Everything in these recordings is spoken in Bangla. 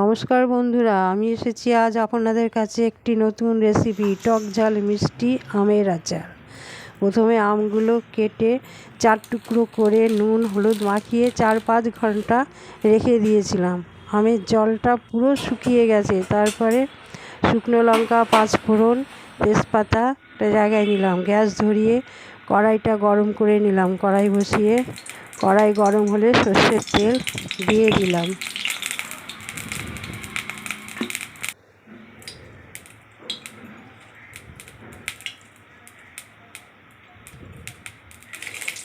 নমস্কার বন্ধুরা, আমি এসেছি আজ আপনাদের কাছে একটি নতুন রেসিপি টক ঝাল মিষ্টি আমের আচার। প্রথমে আমগুলো কেটে চার টুকরো করে নুন, হলুদ মাখিয়ে চার পাঁচ ঘণ্টা রেখে দিয়েছিলাম। আমের জলটা পুরো শুকিয়ে গেছে, তারপরে শুকনো লঙ্কা পাঁচ ফোড়ন তেজপাতা একটা জায়গায় নিলাম। গ্যাস ধরিয়ে কড়াইটা গরম করে নিলাম। কড়াই বসিয়ে কড়াই গরম হলে সর্ষের তেল দিয়ে দিলাম।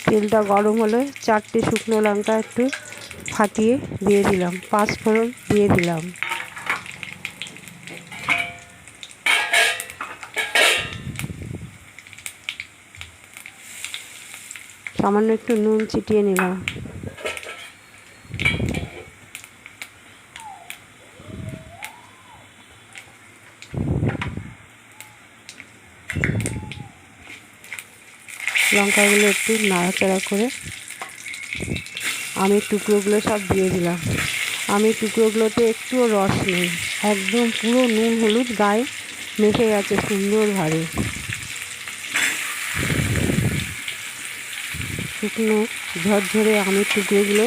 তেলটা গরম হলে, চারটে শুকনো লঙ্কা একটু ফাটিয়ে দিয়ে দিলাম, পাঁচ ফোড়ন দিয়ে দিলাম। সামান্য একটু নুন ছিটিয়ে নিলাম। লঙ্কাগুলো একটু নাড়াচাড়া করে আমের টুকরোগুলো সব দিয়ে দিলাম। আমের টুকরোগুলোতে একটুও রস নেই, একদম পুরো নুন হলুদ গায়ে মেখে গেছে সুন্দরভাবে। শুকনো ঝরঝরে আমের টুকরোগুলো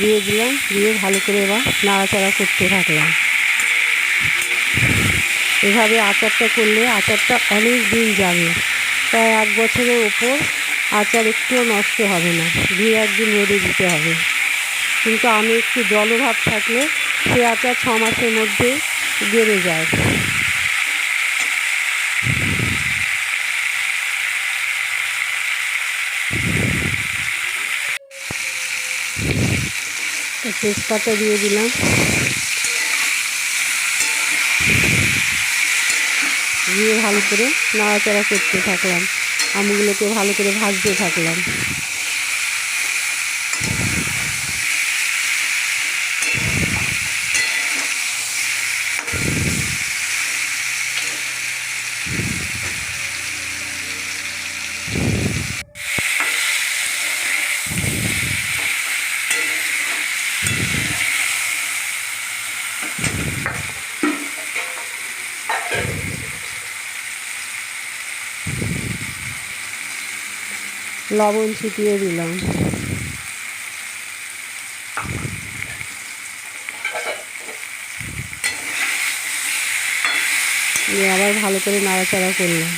দিয়ে দিলাম, দিয়ে ভালো করে এবার নাড়াচাড়া করতে থাকলাম। এভাবে আচারটা করলে আচারটা অনেক দিন যাবে। প্রায় এক বছরের ওপর আচার একটুও নষ্ট হবে না। দুই একদিন রোদে দিতে হবে। কিন্তু আমি একটু জলভাব থাকলে সে আচার ছ মাসের মধ্যে বেড়ে যায়। তেজপাতা দিয়ে দিলাম। দিয়ে ভালো করে নাড়াচাড়া করতে থাকলাম। আমগুলোকে ভালো করে ভাজতে থাকলাম। লবণ ছিটিয়ে দিলাম। দিয়ে আবার ভালো করে নাড়াচাড়া করলাম।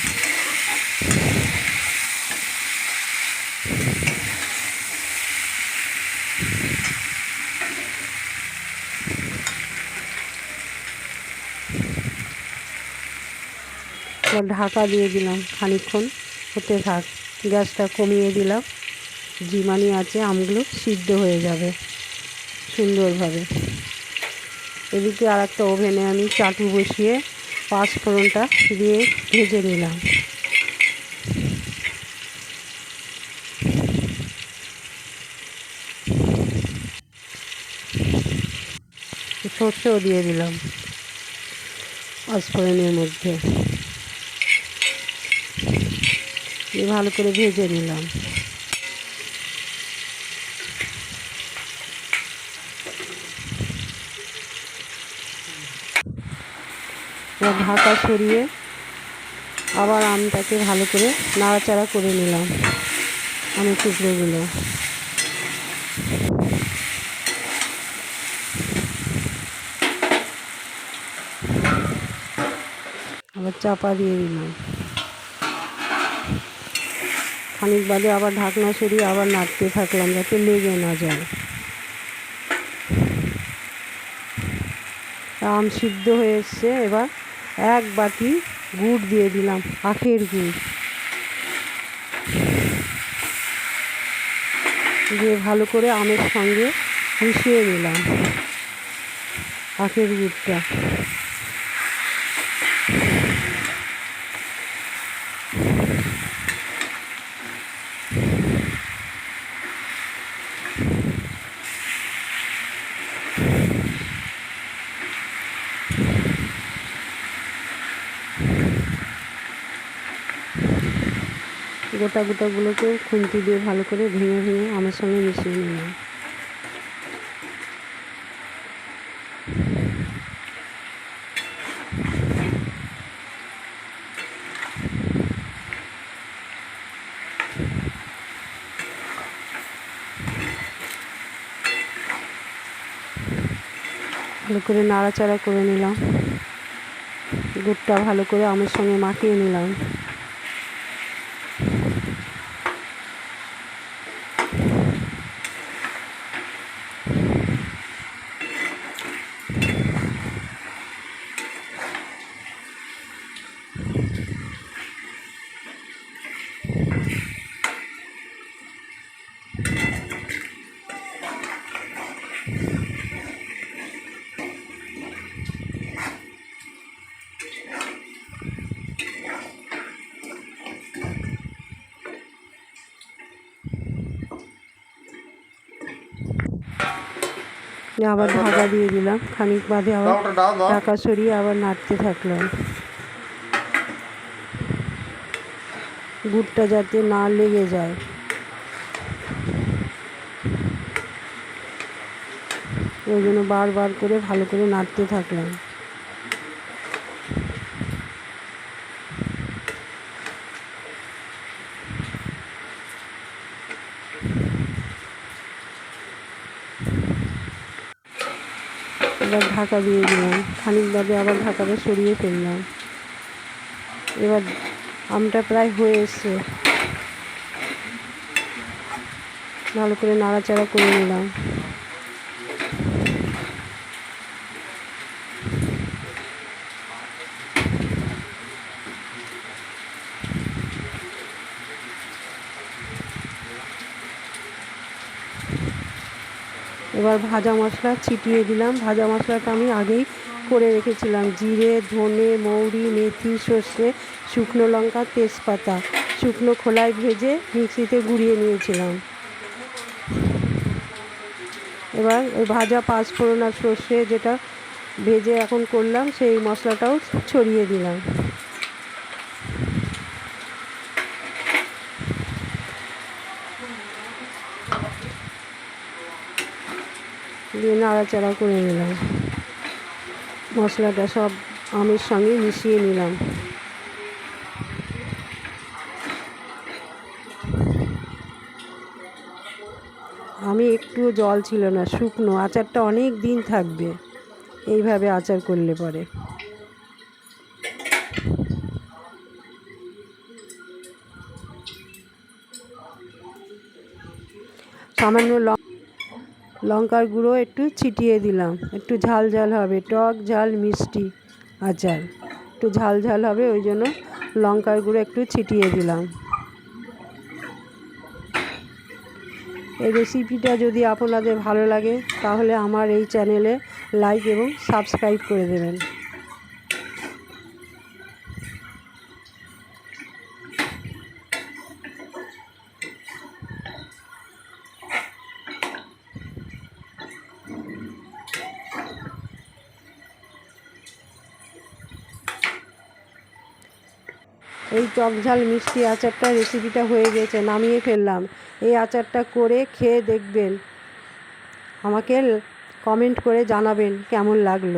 ঢাকা দিয়ে দিলাম খানিক্ষণ হতে থাক। গ্যাসটা কমিয়ে দিলাম। জিমানি আছে, আমগুলো সিদ্ধ হয়ে যাবে সুন্দরভাবে। এদিকে আর একটা ওভেনে আমি চাটু বসিয়ে পাঁচফোড়নটা দিয়ে ভেজে নিলাম। সর্ষেও দিয়ে দিলাম পাঁচফোড়নের মধ্যে। দিয়ে ভালো করে ভেজে নিলাম। ঢাকা সরিয়ে আবার আমটাকে ভালো করে নাড়াচাড়া করে নিলাম আমের টুকরোগুলো। আবার চাপা দিয়ে দিলাম। খানিক বাদে আবার ঢাকনা সরিয়ে আবার নাড়তে থাকলাম যাতে লেগে না যায়। আম সিদ্ধ হয়ে এসছে, এবার এক বাটি গুড় দিয়ে দিলাম, আখের গুড়। দিয়ে ভালো করে আমের সঙ্গে মিশিয়ে নিলাম আখের গুড়টা। গোটা গোটাগুলোকেও খুন্তি দিয়ে ভালো করে ভেঙে ভেঙে আমার সঙ্গে মিশিয়ে নিলাম ভালো করে নাড়াচাড়া করে নিলাম। দুধটা ভালো করে আমার সঙ্গে মাখিয়ে নিলাম। আবার ঢাকা দিয়ে দিলাম। খানিক বাদে আবার ঢাকা সরিয়ে আবার নাড়তে থাকলাম। গুড়টা যাতে না লেগে যায়। ওই জন্য বারবার করে ভালো করে নাড়তে থাকলাম। এবার ঢাকা দিয়ে দিলাম। খানিকভাবে আবার ঢাকাটা সরিয়ে ফেললাম। এবার আমটা প্রায় হয়ে এসছে। ভালো করে নাড়াচাড়া করে নিলাম। এবার ভাজা মশলা ছিটিয়ে দিলাম। ভাজা মশলাটা আমি আগেই করে রেখেছিলাম। জিরে, ধনে, মৌরি, মেথি, সর্ষে, শুকনো লঙ্কা, তেজপাতা। শুকনো খোলায় ভেজে মিক্সিতে গুঁড়িয়ে নিয়েছিলাম। এবার ওই ভাজা পাঁচফোড়ন আর সর্ষে যেটা ভেজে এখন করলাম, সেই মশলাটাও ছড়িয়ে দিলাম। দিয়ে নাড়াচাড়া করে নিলাম। মশলাটা সব আমের সঙ্গে মিশিয়ে নিলাম। আমি একটুও জল ছিল না, শুকনো। আচারটা অনেক দিন থাকবে। এইভাবে আচার করলে পরে। সামান্য লঙ্কার গুঁড়ো একটু ছিটিয়ে দিলাম। একটু ঝাল ঝাল হবে, টক ঝাল, মিষ্টি আচার। একটু ঝাল ঝাল হবে, ওই জন্য লঙ্কার গুঁড়ো একটু ছিটিয়ে দিলাম। এই রেসিপিটা যদি আপনাদের ভালো লাগে, তাহলে আমার এই চ্যানেলে লাইক এবং সাবস্ক্রাইব করে দেবেন। এই টকঝাল মিষ্টি আচারটা রেসিপিটা হয়ে গেছে, নামিয়ে ফেললাম। এই আচারটা করে খেয়ে দেখবেন। আমাকে কমেন্ট করে জানাবেন কেমন লাগল।